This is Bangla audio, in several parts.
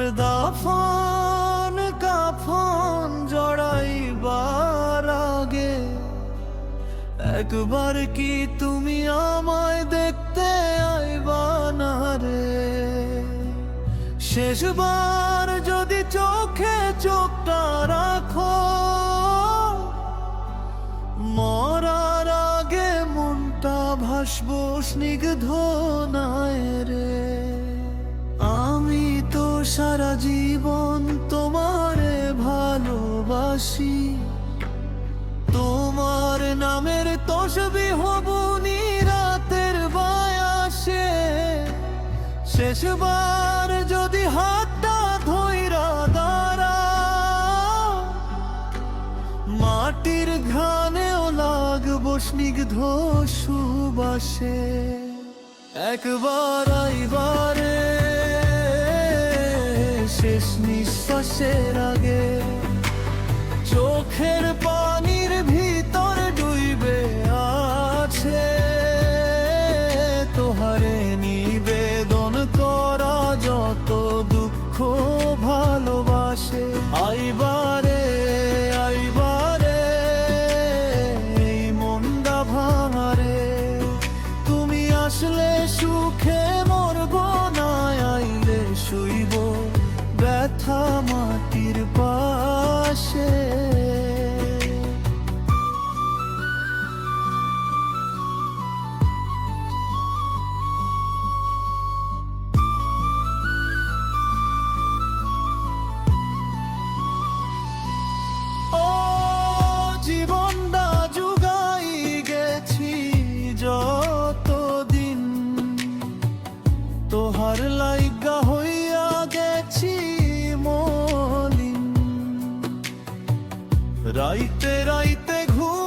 কাফন কাফন জড়াইবার আগে একবার কি তুমি আমায় দেখতে আইবা না রে? শেষবার যদি চোখে চোখটা রাখো, মরার আগে মনটা ভাসব স্নিগ্ধ নায় ভালোবাসি তোমার নামের তসবি হব রাতের বায়াসে। শেষবার যদি হাতটা ধইরা দাঁড়া মাটির ঘানেও লাগবো স্নিগ্ধ সুবাসে। একবার আইবারে, শেষ নিঃশ্বাসের আগে চোখের তোহার লাইকা হইয়া গেছি মলিন। রাইতে রাইতে ঘুমের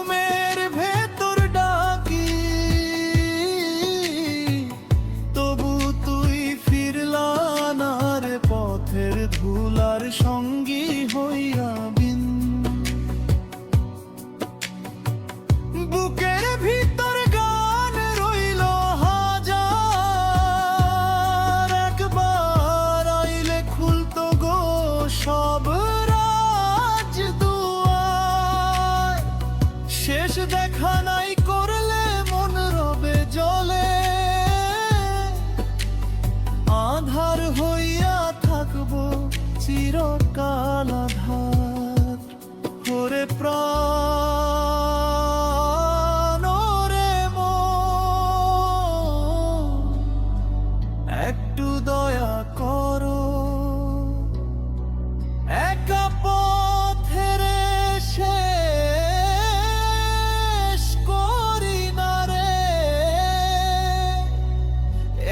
একটু দয়া করো। একা পথের শেষ করি না রে।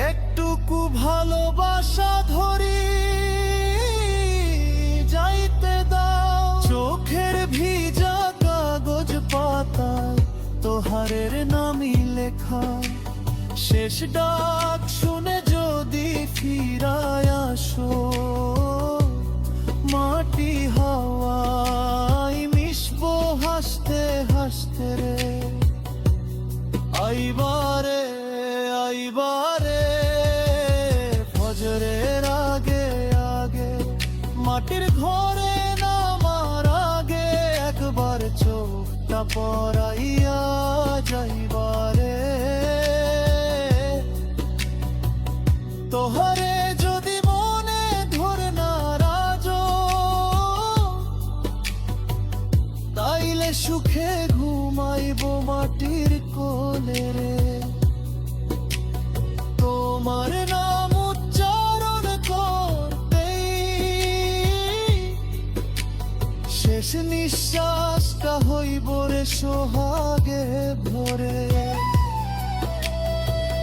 একটুকু ভালোবাসা ধরি, যাইতে দাও। চোখের ভিজা কাগজ পাতায় তোহারের নামই লেখা। শেষ ডাক আইবারে আইবারে, ফজরের আগে আগে, মাটির ঘরে নামার আগে একবার চোখটা পরাইয়া যাইবারে। তোহরে যদি মনে ধরে না রাজো, তাইলে সুখে ঘুমাইব মাটির কোলে শেষ নিঃশ্বাসটা হইব রে সোহাগে ভরে।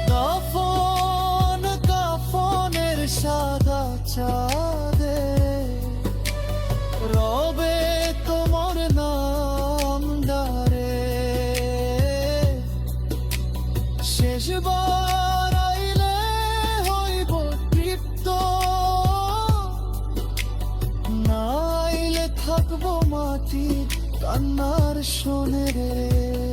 কাফন, কাফনের সাদা চাঁদে। রবে তোমার নাম ডারে। শেষবার কান্নার শোনে রে।